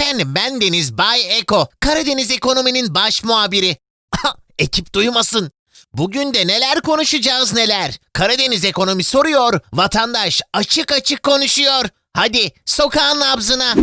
Efendim ben Deniz Bay Eko, Karadeniz Ekonomi'nin baş muhabiri. Ekip duymasın. Bugün de neler konuşacağız neler. Karadeniz Ekonomi soruyor, vatandaş açık açık konuşuyor. Hadi sokağın nabzına.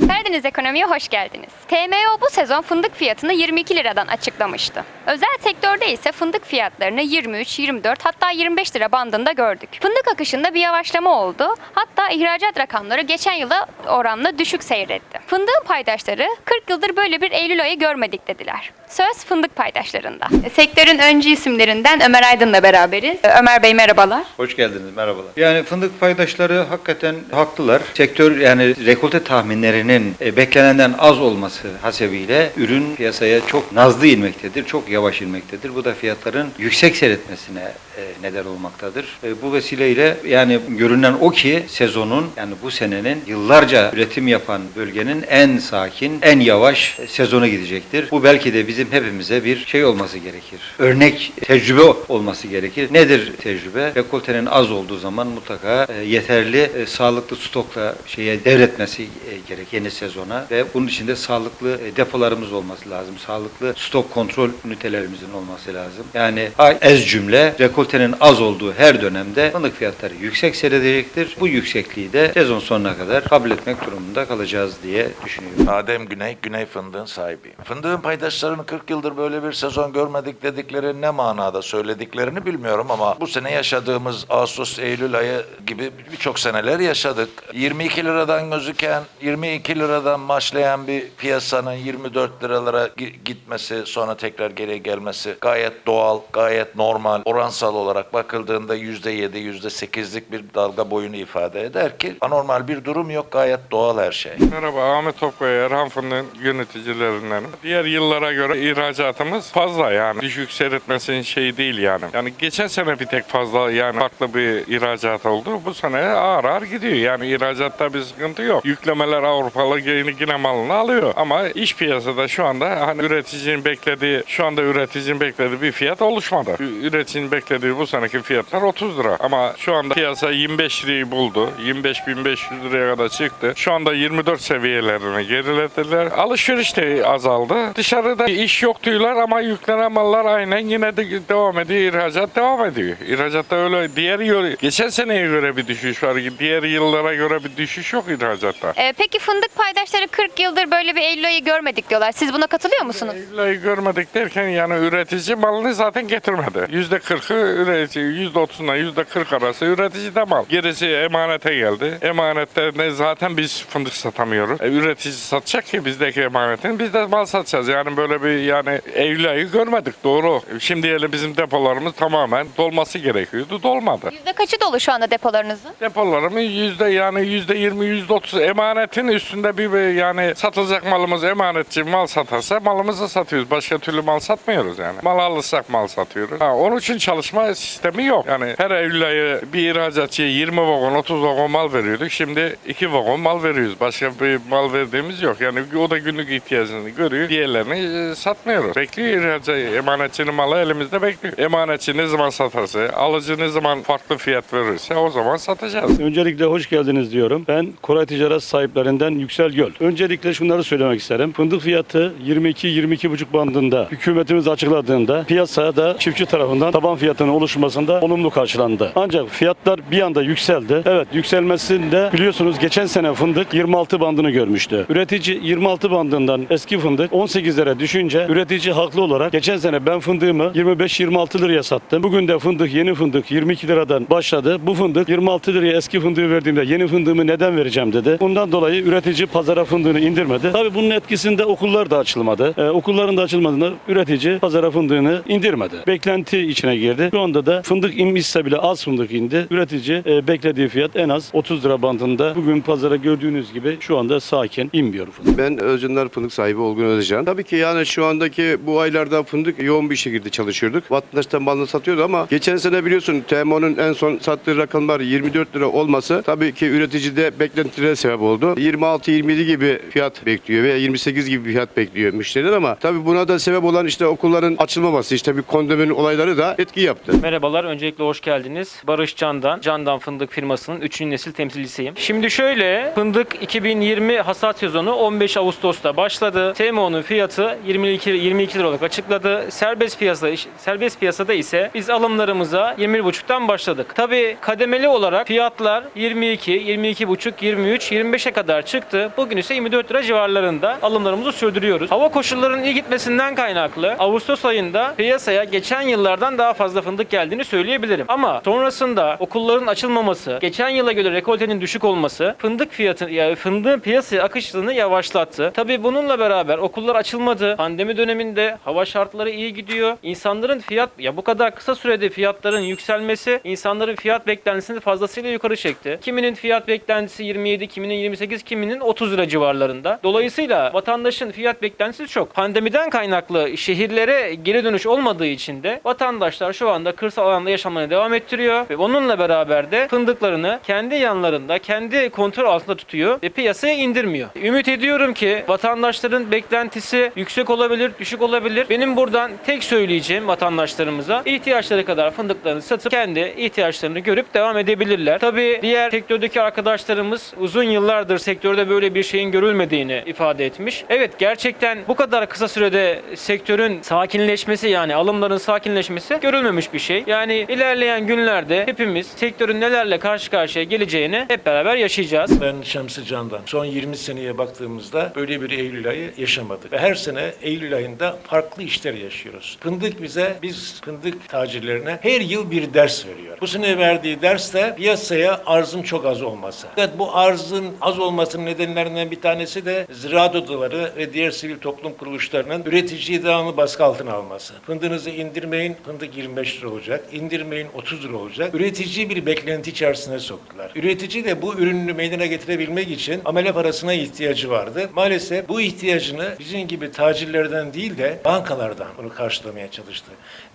Karadeniz Ekonomi'ye hoş geldiniz. TMO bu sezon fındık fiyatını 22 liradan açıklamıştı. Özel sektörde ise fındık fiyatlarını 23, 24 hatta 25 lira bandında gördük. Fındık akışında bir yavaşlama oldu. Hatta ihracat rakamları geçen yıla oranla düşük seyretti. Fındığın paydaşları 40 yıldır böyle bir Eylül ayı görmedik dediler. Söz fındık paydaşlarında. Sektörün öncü isimlerinden Ömer Aydın'la beraberiz. Ömer Bey merhabalar. Hoş geldiniz, merhabalar. Yani fındık paydaşları hakikaten haklılar. Sektör yani rekolte tahminlerinin e, beklenenden az olması hasebiyle ürün piyasaya çok nazlı inmektedir, çok yavaş inmektedir. Bu da fiyatların yüksek seyretmesine e, neden olmaktadır. E, bu vesileyle yani görünen o ki sezonun yani bu senenin yıllarca üretim yapan bölgenin en sakin, en yavaş sezona gidecektir. Bu belki de bizim hepimize bir şey olması gerekir. Örnek tecrübe olması gerekir. Nedir tecrübe? Rekoltenin az olduğu zaman mutlaka yeterli sağlıklı stokla şeye devretmesi e, gerek yeni sezona ve bunun için de sağlıklı e, depolarımız olması lazım. Sağlıklı stok kontrol ünitelerimizin olması lazım. Yani ez cümle rekoltenin az olduğu her dönemde fındık fiyatları yüksek seyredecektir. Bu yüksekliği de sezon sonuna kadar kabul etmek durumunda kalacağız diye düşünüyorum. Adem Güney, Güney Fındık'ın sahibiyim. Fındığın paydaşlarının 40 yıldır böyle bir sezon görmedik dedikleri ne manada söylediklerini bilmiyorum ama bu sene yaşadığımız Ağustos, Eylül ayı gibi birçok seneler yaşadık. 22 liradan gözüken, 22 liradan başlayan bir piyasanın 24 liralara gi- gitmesi, sonra tekrar geriye gelmesi gayet doğal, gayet normal, oransal olarak bakıldığında %7, %8'lik bir dalga boyunu ifade eder ki anormal bir durum yok, gayet doğal her şey. Merhaba Ahmet Topkaya Erhan Fındık'ın yöneticilerinden. Diğer yıllara göre ihracatımız fazla yani. Düşük seyretmesinin şeyi değil yani. Yani geçen sene bir tek fazla yani farklı bir ihracat oldu. Bu sene ağır ağır gidiyor. Yani ihracatta bir sıkıntı yok. Yüklemeler Avrupalı yine, malını alıyor. Ama iş piyasada şu anda hani üreticinin beklediği, şu anda üreticinin beklediği bir fiyat oluşmadı. Üreticinin beklediği bu seneki fiyatlar 30 lira. Ama şu anda piyasa 25 lirayı buldu. 25.500 liraya kadar çıktı. Şu anda 24 seviyelerini gerilediler. Alışveriş de azaldı. Dışarıda iş yok diyorlar ama yüklenen mallar aynen yine de devam ediyor. İhracat devam ediyor. İhracatta öyle diğer yıl, geçen seneye göre bir düşüş var. Diğer yıllara göre bir düşüş yok ihracatta. Ee, peki fındık paydaşları 40 yıldır böyle bir Eylül ayı görmedik diyorlar. Siz buna katılıyor musunuz? Eylül'ü görmedik derken yani üretici malını zaten getirmedi. Yüzde kırkı üretici, yüzde otuzuna yüzde kırk arası üretici de mal. Gerisi emanete geldi. Emanette ne zaten biz fındık satamıyoruz. E, üretici satacak ki bizdeki emanetin biz de mal satacağız. Yani böyle bir yani Eylül ayı görmedik doğru. E, Şimdi diyelim bizim depolarımız tamamen dolması gerekiyordu. Dolmadı. Yüzde kaçı dolu şu anda depolarınızın? Depolarımın yüzde yani yüzde yirmi, yüzde otuz emanetin üstünde bir bir yani satılacak malımız emanetçi mal satarsa malımızı satıyoruz. Başka türlü mal satmıyoruz yani. Mal alırsak mal satıyoruz. Ha, onun için çalışma sistemi yok. Yani her Eylül ayı bir ihracatçıya 20 vagon, 30 vagon mal veriyorduk. Şimdi 2 vagon mal veriyoruz. Başka bir mal verdiğimiz yok. Yani o da günlük ihtiyacını görüyor. Diğerlerini e, satmıyoruz. Bekliyor ihracat emanetçinin malı elimizde bekliyor. Emanetçi ne zaman satarsa, alıcı ne zaman farklı fiyat verirse o zaman satacağız. Öncelikle hoş geldiniz diyorum. Ben Koray Ticaret sahiplerinden Yüksel Göl. Öncelikle şunları söylemek isterim. Fındık fiyatı 22-22,5 bandında hükümetimiz açıkladığında piyasada çiftçi tarafından taban fiyatının oluşmasında olumlu karşılandı. Ancak fiyatlar bir anda yükseldi. Evet yükselmesinde biliyorsunuz geçen sene fındık 26 bandını görmüştü. Üretici 26 bandından eski fındık 18 lira düşünce üretici haklı olarak geçen sene ben fındığımı 25-26 liraya sattım. Bugün de fındık yeni fındık 22 liradan başladı. Bu fındık 26 liraya eski fındığı verdiğimde yeni fındığımı neden vereceğim dedi. Bundan dolayı üretici pazara fındığını indirmedi. Tabii bunun etkisinde okullar da açılmadı. Ee, okulların da açılmadığında üretici pazara fındığını indirmedi. Beklenti içine girdi. Şu anda da fındık inmişse bile az fındık indi. Üretici e, beklediği fiyat en az 30 lira bandında. Bugün pazara gördüğünüz gibi şu anda sakin, inmiyor fındık. Ben Özcanlar Fındık sahibi Olgun Özcan. Tabii ki yani şu andaki bu aylarda fındık yoğun bir şekilde çalışıyorduk. Vatandaştan malını satıyordu ama geçen sene biliyorsun TMO'nun en son sattığı rakamlar 24 lira olması tabii ki üreticide beklentilere sebep oldu. 26-27 gibi fiyat bekliyor veya 28 gibi fiyat bekliyor müşteriler ama tabii buna da sebep olan işte okulların açılmaması, işte bir kondomin olayları da etki yaptı. Merhabalar, öncelikle hoş geldiniz. Barış Candan, Candan Fındık firmasının 3. nesil temsilcisiyim. Şimdi şöyle, fındık 2020 hasat sezonu 15 Ağustos'ta başladı. TMO'nun fiyatı 22, 22 lira olarak açıkladı. Serbest piyasada, serbest piyasada ise biz alımlarımıza 21,5'tan başladık. Tabii kademeli olarak fiyatlar 22, 22,5, 23, 25'e kadar çıktı. Bugün ise 24 lira civarlarında alımlarımızı sürdürüyoruz. Hava koşullarının iyi gitmesinden kaynaklı Ağustos ayında piyasaya geçen yıllardan daha fazla fındık geldiğini söyleyebilirim. Ama sonrasında okulların açılmaması, geçen yıla göre rekoltenin düşük olması fındık fiyatı yani fındığın piyasaya akışını yavaşlattı. Tabii bununla beraber okullar açılmadı. Pandemi döneminde hava şartları iyi gidiyor. İnsanların fiyat ya bu kadar kısa sürede fiyatların yükselmesi insanların fiyat beklentisini fazlasıyla yukarı çekti. Kiminin fiyat beklentisi 27, kiminin 28, kiminin 30 lira civarlarında. Dolayısıyla vatandaşın fiyat beklentisi çok. Pandemiden kaynaklı şehirlere geri dönüş olmadığı için de vatandaşlar şu anda kırsal alanda yaşamlarına devam ettiriyor ve onunla beraber de fındıklarını kendi yanlarında, kendi kontrol altında tutuyor ve piyasaya indirmiyor. Ümit ediyorum ki vatandaşların beklentisi yüksek olabilir, düşük olabilir. Benim buradan tek söyleyeceğim vatandaşlarımıza ihtiyaçları kadar fındıklarını satıp kendi ihtiyaçlarını görüp devam edebilirler. Tabii diğer sektördeki arkadaşlarımız uzun yıllardır sektörde böyle bir şeyin görülmediğini ifade etmiş. Evet gerçekten bu kadar kısa sürede sektörün sakinleşmesi yani alımların sakinleşmesi görülmemiş bir şey. Yani ilerleyen günlerde hepimiz sektörün nelerle karşı karşıya geleceğini hep beraber yaşayacağız. Ben Şemsi Candan. Son 20 seneye baktığımızda böyle bir Eylül ayı yaşamadık. Ve her sene Eylül ayında farklı işler yaşıyoruz. Fındık bize, biz fındık tacirlerine her yıl bir ders veriyor. Bu sene verdiği ders de piyasaya arzın çok az olması. Evet bu arzın az olmasının nedenlerinden bir tanesi de ziraat odaları ve diğer sivil toplum kuruluşlarının üreticiyi devamlı baskı altına alması. Fındığınızı indirmeyin, fındık 25 lira olacak. İndirmeyin 30 lira olacak. Üreticiyi bir beklenti içerisine soktular. Üretici de bu ürünü meydana getirebilmek için amele parasına ihtiyacı vardı. Maalesef bu ihtiyacını bizim gibi tacirlerden değil de bankalardan bunu karşılamaya çalıştı.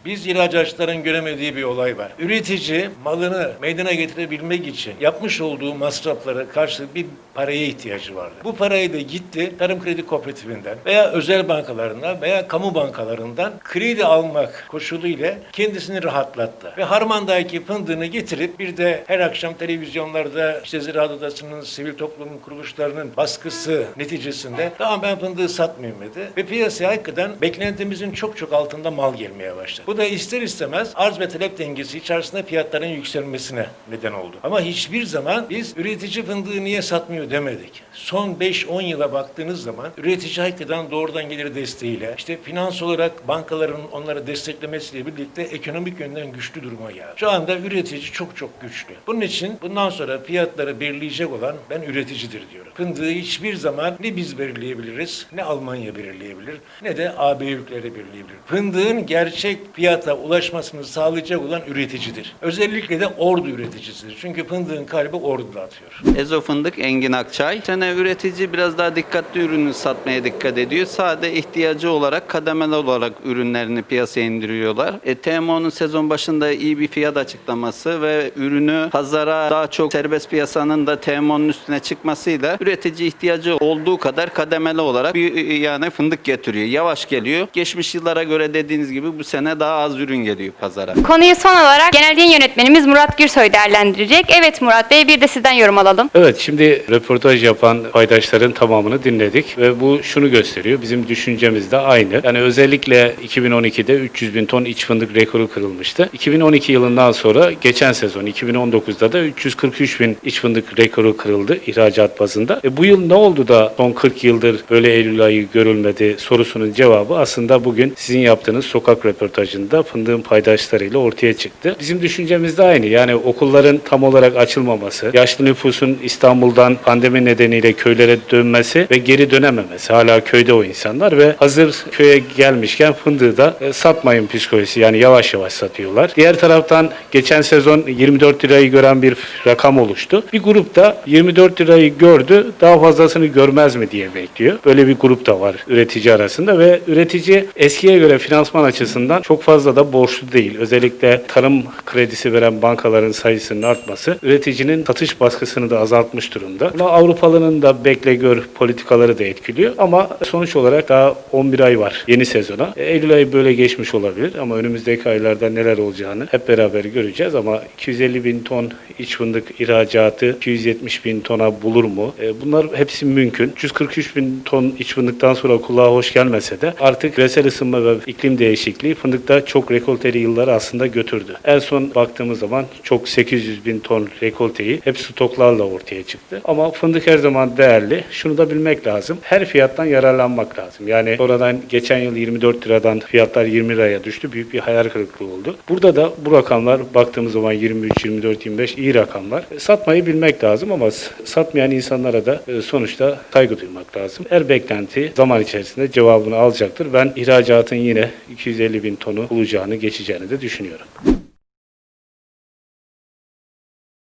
Biz ihracatçıların göremediği bir olay var. Üretici malını meydana getirebilmek için yapmış olduğu masraflara karşı bir paraya ihtiyacı vardı. Bu parayı da gitti Tarım Kredi Kooperatifinden veya özel bankalarından veya kamu bankalarından kredi almak koşuluyla kendisini rahatlattı. Ve Harman'daki fındığını getirip bir de her akşam televizyonlarda işte Ziraat Odası'nın, sivil toplum kuruluşlarının baskısı neticesinde tamam ben fındığı satmayayım dedi. Ve piyasaya hakikaten beklentimizin çok çok altında mal gelmeye başladı. Bu da ister istemez arz ve talep dengesi içerisinde fiyatların yükselmesine neden oldu. Ama hiçbir zaman biz üretici fındığı niye satmıyor demedik. Son 5-10 yıla baktığınız zaman üretici hakikaten doğrudan gelir desteğiyle işte finans olarak bankaların onları desteklemesiyle birlikte ekonomik yönden güçlü duruma geldi. Şu anda üretici çok çok güçlü. Bunun için bundan sonra fiyatları belirleyecek olan ben üreticidir diyorum. Fındığı hiçbir zaman ne biz belirleyebiliriz, ne Almanya belirleyebilir, ne de AB ülkeleri belirleyebilir. Fındığın gerçek fiyata ulaşmasını sağlayacak olan üreticidir. Özellikle de ordu üreticisidir. Çünkü fındığın kalbi orduda atıyor. Ezo fındık Engin Akçay. Sene üretici biraz daha dikkatli ürünü satmaya dikkat ediyor. Sade ihtiyacı olarak kademeli olarak ürünlerini piyasaya indiriyorlar. E, TMO'nun sezon başında iyi bir fiyat açıklaması ve ürünü pazara daha çok serbest piyasanın da TMO'nun üstüne çıkmasıyla üretici ihtiyacı olduğu kadar kademeli olarak bir yani fındık getiriyor. Yavaş geliyor. Geçmiş yıllara göre dediğiniz gibi bu sene daha az ürün geliyor pazara. Konuyu son olarak genel yayın yönetmenimiz Murat Gürsoy değerlendirecek. Evet Murat Bey bir de sizden yorum alalım. Evet şimdi röportaj yapan paydaşların tamamını dinledik ve bu şunu gösteriyor. Bizim düşüncemiz de aynı. Yani özellikle 2012'de 300 bin ton iç fındık rekoru kırılmıştı. 2012 yılından sonra geçen sezon 2019'da da 343 bin iç fındık rekoru kırıldı ihracat bazında. E bu yıl ne oldu da son 40 yıldır böyle Eylül ayı görülmedi sorusunun cevabı aslında bugün sizin yaptığınız sokak röportajında fındığın paydaşlarıyla ortaya çıktı. Bizim düşüncemiz de aynı. Yani okulların tam olarak açılmaması, yaşlı nüfusun İstanbul'dan pandemi nedeniyle köylere dönmesi ve geri dönememesi. Hala köyde o insanlar ve hazır köye gelmişken fındığı da e, satmayın psikolojisi yani yavaş yavaş satıyorlar. Diğer taraftan geçen sezon 24 lirayı gören bir rakam oluştu. Bir grup da 24 lirayı gördü. Daha fazlasını görmez mi diye bekliyor. Böyle bir grup da var üretici arasında ve üretici eskiye göre finansman açısından çok fazla da borçlu değil. Özellikle tarım kredisi veren bankaların sayısının artması üreticinin satış baskısını da azaltmış durumda. Buna Avrupalı'nın da bekle gör politikaları da etkiliyor ama sonuç olarak daha 11 ay var yeni sezona. E, Eylül ayı böyle geçmiş olabilir ama önümüzdeki aylarda neler olacağını hep beraber göreceğiz ama 250 bin ton iç fındık ihracatı 270 bin tona bulur mu? E, Bunlar hepsi mümkün. 343 bin ton iç fındıktan sonra kulağa hoş gelmese de artık küresel ısınma ve iklim değişikliği fındıkta çok rekolteli yılları aslında götürdü. En son baktığımız zaman çok 800 bin ton rekolteyi hep stoklarla ortaya çıktı. Ama fındık her zaman değerli. Şunu da bilmek lazım. Her fiyattan yararlanmak lazım. Yani sonradan geçen yıl 24 liradan fiyatlar 20 liraya düştü. Büyük bir hayal kırıklığı oldu. Burada da bu rakamlar baktığımız zaman 23, 24, 25 iyi rakamlar. E, Satmayı bilmek lazım ama satmayan insanlara da e, sonuçta saygı duymak lazım. Her beklenti zaman içerisinde cevabını alacaktır. Ben ihracatın yine 250 bin tonu bulacağını, geçeceğini de düşünüyorum.